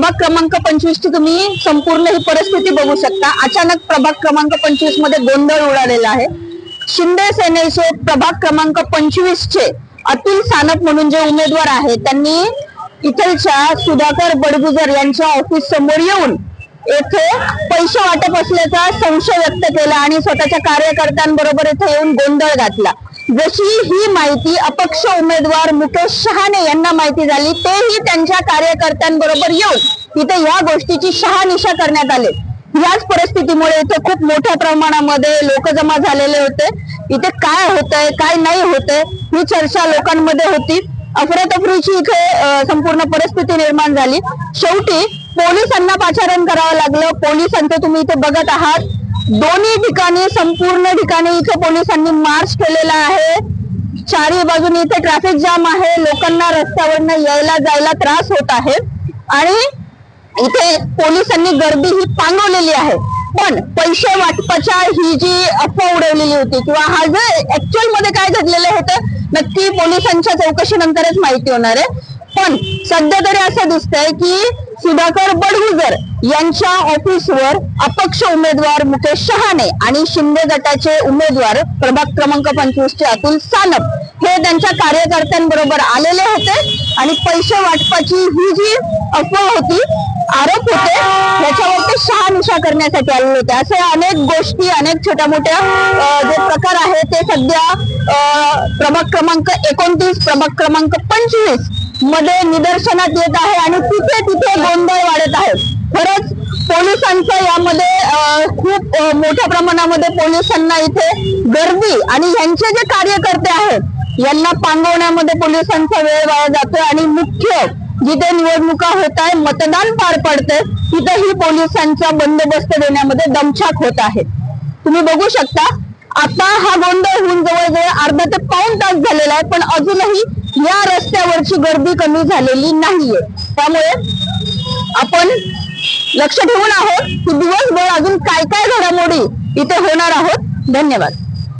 प्रभाग क्रमांक पंचवीस ची तुम्ही संपूर्ण ही परिस्थिती बघू शकता. अचानक प्रभाग क्रमांक पंचवीसमध्ये गोंधळ उडालेला आहे. शिंदे सेनेचे प्रभाग क्रमांक पंचवीस चे अतुल सानप म्हणून जे उमेदवार आहेत त्यांनी इथलच्या सुधाकर बडगुजर यांच्या ऑफिस समोर येऊन येथे पैसे वाटप असल्याचा संशय व्यक्त केला आणि स्वतःच्या कार्यकर्त्यांबरोबर इथे येऊन गोंधळ घातला. जशी ही माहिती अपक्ष उमेदवार मुकेश शहाणे यांना माहिती झाली तेही त्यांच्या कार्यकर्त्यांबरोबर येऊन इथे या गोष्टीची शहानिशा करण्यात आले. याच परिस्थितीमुळे इथे खूप मोठ्या प्रमाणामध्ये लोक जमा झालेले होते. इथे काय होतंय काय नाही होतंय ही चर्चा लोकांमध्ये होती. अफरातफरीची इथे संपूर्ण परिस्थिती निर्माण झाली. शेवटी पोलिसांना पाचारण करावं लागलं. पोलिसांचं तुम्ही इथे बघत आहात. दोन्ही ठिकाणी संपूर्ण ठिकाणी इथे पोलिसांनी मार्च केलेला आहे. चारही बाजूने इथे ट्रॅफिक जाम आहे. लोकांना रस्त्यावरनं यायला जायला त्रास होत आहे. आणि इथे पोलिसांनी गर्दी ही पांगवलेली आहे. पण पैसे वाटपाच्या ही जी अफवा उडवलेली होती किंवा हा जे ऍक्च्युअलमध्ये काय घडलेलं होतं नक्की पोलिसांच्या चौकशीनंतरच माहिती होणार आहे. पण सध्या तरी असं दिसतंय की सुधाकर बडगुजर यांच्या ऑफिसवर अपक्ष उमेदवार मुकेश शहाणे आणि शिंदे गटाचे उमेदवार प्रभाग क्रमांक पंचवीस चे अतुल सानप हे त्यांच्या कार्यकर्त्यांबरोबर आलेले होते आणि पैसे वाटपाची ही जी अफवा होती आरोप होते ते करण्यासाठी आलेले होते. असे अनेक गोष्टी अनेक छोट्या मोठ्या जे प्रकार आहेत ते सध्या प्रभाग क्रमांक एकोणतीस प्रभाग क्रमांक पंचवीसमध्ये निदर्शनात येत आहे आणि तिथे तिथे गोंधळ वाढत आहे. खरंच पोलिसांचा यामध्ये खूप मोठ्या प्रमाणामध्ये पोलिसांना इथे गर्दी आणि यांचे जे कार्यकर्ते आहेत यांना पांगवण्यामध्ये पोलिसांचा वेळ वाया जातोय आणि मुख्य जिथे निवडणुका होत आहे मतदान पार पडतंय तिथेही पोलिसांचा बंदोबस्त देण्यामध्ये दमछाक होत आहे. तुम्ही बघू शकता आता हा गोंधळ होऊन जवळजवळ अर्धा ते पाऊण तास झालेला आहे पण अजूनही या रस्त्यावरची गर्दी कमी झालेली नाहीये. त्यामुळे आपण लक्ष ठेवून आहोत की दिवसभर अजून काय काय घडामोडी इथे होणार आहोत. धन्यवाद.